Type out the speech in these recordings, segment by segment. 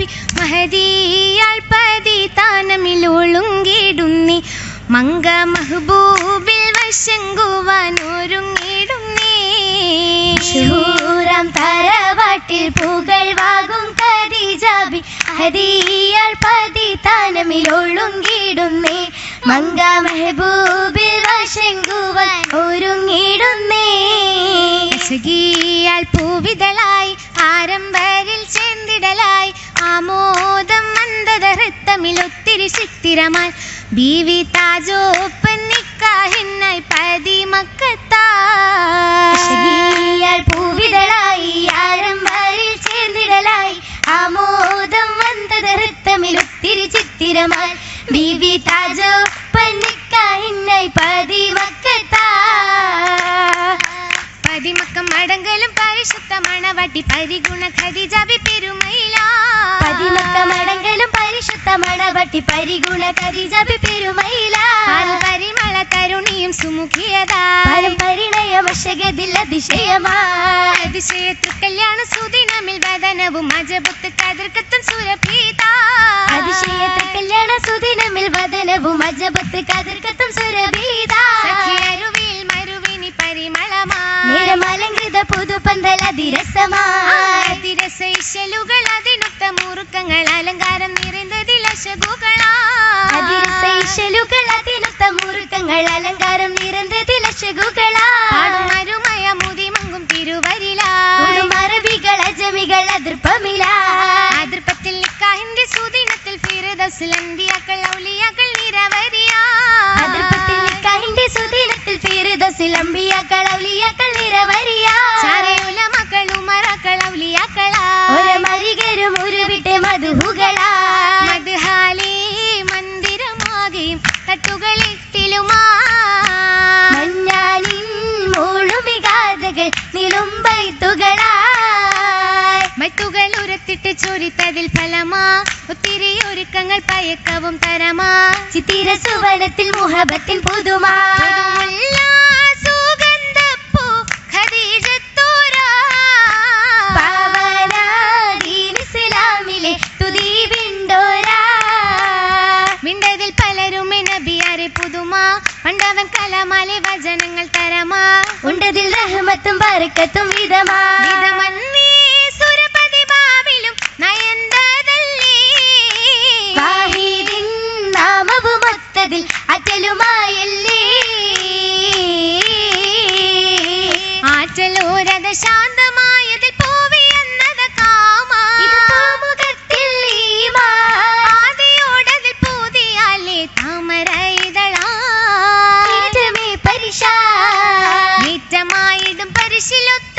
ഖദീജാബി മഹദിയാൾ പതി താനമിലൊളുങ്ങിടുന്നി മങ്ക മഹബൂബിൽ വശങ്കുവാൻ ഒരുങ്ങിടുന്നേ ശൂരം തറവാട്ടിൽ പുകഴ്വാകും ഖദീജാബി ഹദിയാൾ പതി താനമിലൊളുങ്ങിടുന്നേ മങ്ക മെഹബൂബിൽ വശങ്കുവാൻ ഒരുങ്ങിടുന്നേ പൂവിതളായി ആരംഭരിൽ ശക്തിരമാൽ ബീവി താജോപ്പൻ നിക്കാഹിന്നായി പതി മക്കത്താ അശകിയാൽ പൂവിതളായി ചേർന്നിടലായി ആമോദം വന്നത് നൃത്തമിൽ ഒത്തിരി ചിത്തിരമായി ബീവി താജോ പന്നിക്കായിന്നായി പതി മക്കത്താ പതിമക്കം മടങ്കലും പരിശുദ്ധ മണവാട്ടി പരിഗുണ ഖദിജാബി പെരുമയിലാ. പതിമക്ക മടങ്കലും പരിശുദ്ധ മണവട്ടി പരിഗുണ കരിജബി പെരുമയില. പരിമള തരുണിയും സുമുഖിയതാ. പരം പരിണയമശകതിൽ അതിശയമാ. അതിശയത്തു കല്യാണ സുദിനമിൽ വദനവും അജബുത്ത് കതിർക്കത്തും സുരഭീത. അതിശയത്തെ കല്യാണ സുദിനമിൽ വദനവും അജബത്ത് കതിർക്കത്തും സുരഭീത. സഖിയരുവിൽ മരുവിനി പരിമളമാ നിരമലങ്കൃത പുതുപന്തൽ അതിരസമാ അതിരസൈശലുകൾ അതിനൊത്ത മുറുക്കങ്ങൾ അലങ്കാരം നിറഞ്ഞതിൽ അശകുകളാ അതിരസൈശലുകൾ അതിനൊത്ത മുറുക്കങ്ങൾ അലങ്കാരം നിരന്തതിൽ അശകുകളാ പാടുമരുമയ മുതിമങ്കും തിരുവരിലാ ഉടുമറബികൾ അജമികൾ അതിർപ്പമില അതിർപ്പത്തിൽ നിക്കാഹിന്റെ സുദിനത്തിൽ ഫിറദൗസിൽ അന്തിയാക്കൾ നിളുമ്പൈത്തുകളാ മറ്റുകൾ ഉരത്തിട്ട് ചൊരിത്തതിൽ ഫലമാ. ഒത്തിരി ഒരുക്കങ്ങൾ പയക്കവും തരമാ. ചിത്തിര സുവനത്തിൽ മുഹബത്തിൽ പുതുമാ. പുതുമാ പണ്ടവൻ കലമാലെ വചനങ്ങൾ തരമാ. ഉണ്ടതിൽ റഹ്മത്തും ബർക്കത്തും വിധമാ. വിധമന്നീ повеселю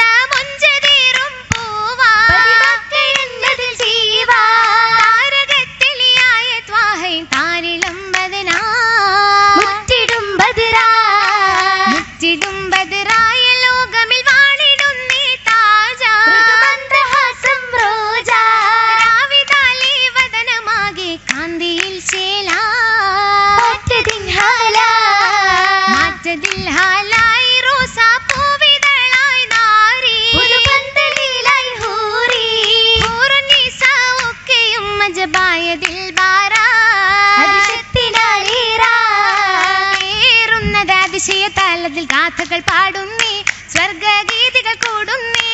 ഏറുന്നത് താലത്തിൽ ഗാഥകൾ പാടുന്നേ സ്വർഗഗീതികൾ കൂടുന്നേ.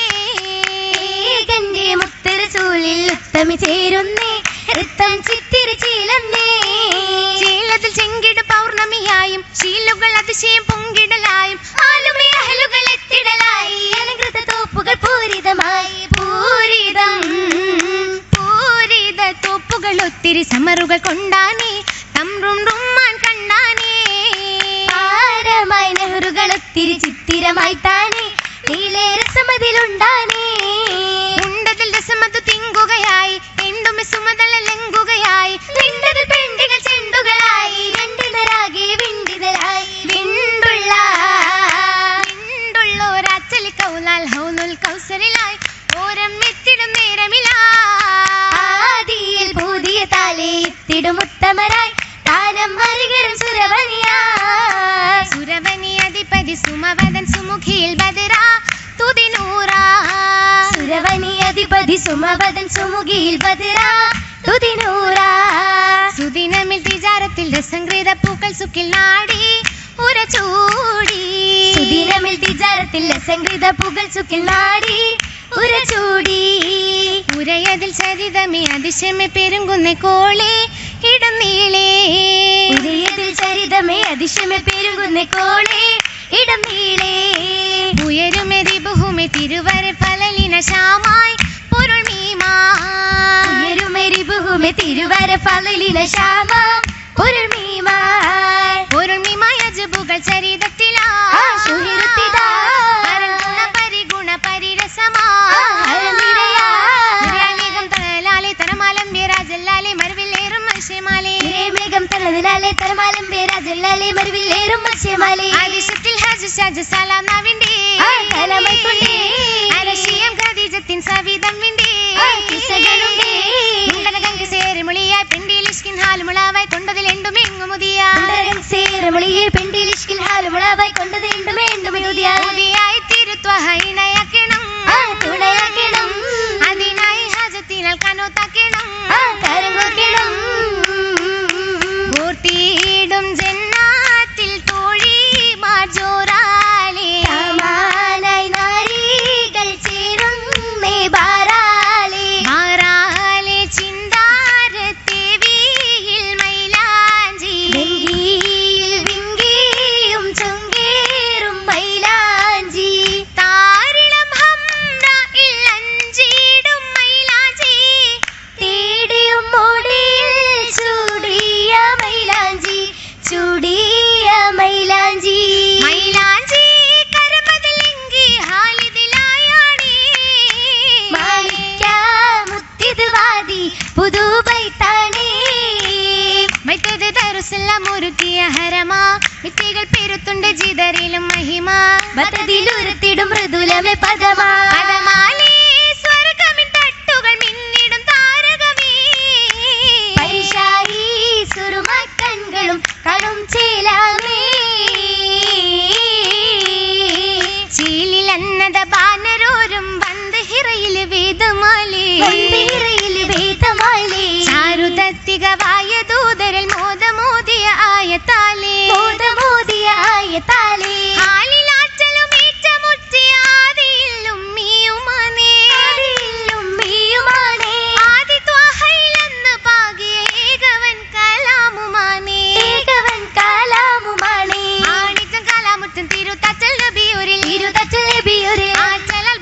മുത്തര ചൂലിൽ ഉത്തമി ചേരുന്നേ നൃത്തം ചിത്തിരി ചീലന്നേ. ചീലത്തിൽ ചെങ്കിട പൗർണമിയായും ശീലുകൾ അതിശയം പൊങ്കിടലായും. എത്തിടലായി അലങ്കൃത തോപ്പുകൾ പൂരിതമായി. പൂരിതം. പൂരിത തോപ്പുകൾ ഒത്തിരി സമറുകൾ കൊണ്ടാനേ ചിത്തിരമായി താനേ നീലേ സുമവദൻ സുമുഖിയിൽ ബദിറ തുതിനൂറ സുദിനമിൽ തിജാരത്തിൽ രസംകൃത പൂക്കൾ സുക്കിൽ നാടി. ഉരചൂടി സുദിനമിൽ തിജാരത്തിൽ സംഗീത പൂക്കൾ സുക്കിൽ നാടി. ഉരചൂടി ഉരയതിൽ ചരിതമേ അതിശയമേ പെരുങ്കുന്ന കോളെ ഇടനീളേ ഉരയതിൽ ചരിതമേ അതിശമേ പെരുകുന്ന കോളെ ഇടനീളേ ഉയരുമെതി ബഹുമെ തിരുവര ഫലലിന ശ്യാമായി. പൊരുൾ മീമാ ഉയരുമെരി ബഹുമെ തിരുവര ഫലിന ശ്യാമ പൊരുൾ മീമായ ജബുകൾ ചരിതത്തിലാ മത്സ്യമാലേ. മേഘം തലതിലാലെ തലമാലം പേരാജല്ലാലെ മരുവില്ലേറും മത്സ്യമാലേ. ആദിശത്തിൽ ഹജ് ഷാജ് സലാം നാവിന്റെ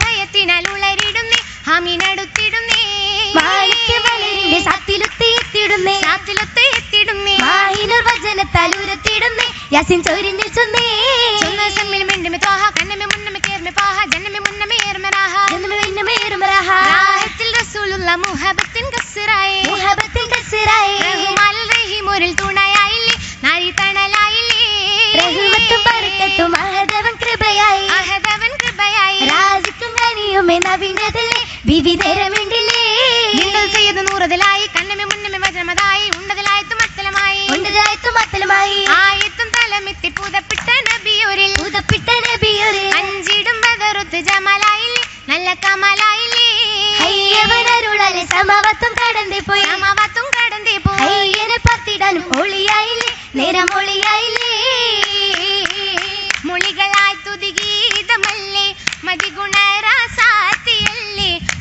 ഭയത്തിനാൽ ഉളരിടുന്നേ. ഹമിനടുത്തിടുന്നേ മാണിക്യമലരിന്റെ സത്തിലുത്തിയെത്തിടുന്നേ സാത്തിലൊത്ത് എത്തിടുന്നേ. മാഹിനുർ വചനത്താൽ ഉരത്തിടുന്നേ. യാസിൻ ചൊരിഞ്ഞു ചൊന്നേ. ചൊന്ന സമ്മിൽ മിണ്ടുമെ ത്വാഹ. കണ്ണമെ മുന്നമെ കേർമെ പാഹ. ജന്നമെ മുന്നമെ ഏർമെ രാഹ ജന്മ വെണ്ണമേറും റഹ. റാഹത്തിൽ റസൂലുള്ള മുഹബത്തിൻ കനിയുമേ നവീനതല്ലേ വിവിധരമിണ്ടില്ലേ? നിണ്ടൽ ചെയ്ത് നൂറതിലായി കണ്ണമി മുന്നമി വജ്രമതായി ഉണ്ടതിലായത്തും മത്തലമായി. ഉണ്ടതായത്തും മത്തലുമായി. ആയത്തും തലമെത്തി പുതപ്പിട്ട നബിയൂരിൽ. പുതപ്പിട്ട നബിയൂരിൽ. അഞ്ചിടും വെതറുത്ത് ജമലായില്ലേ നല്ല കമലായില്ലേ. അയ്യവനരുളലെ സമവത്തും കടന്തി പോയി സമവത്തും കടന്തി പോയി അയ്യനെ പത്തിടാനും ഒളിയായില്ലേ നേരം ഒളിയായില്ലേ മൊഴികളായി തുതിഗീതമല്ലേ മതിഗുണരാസാത്തിയല്ലേ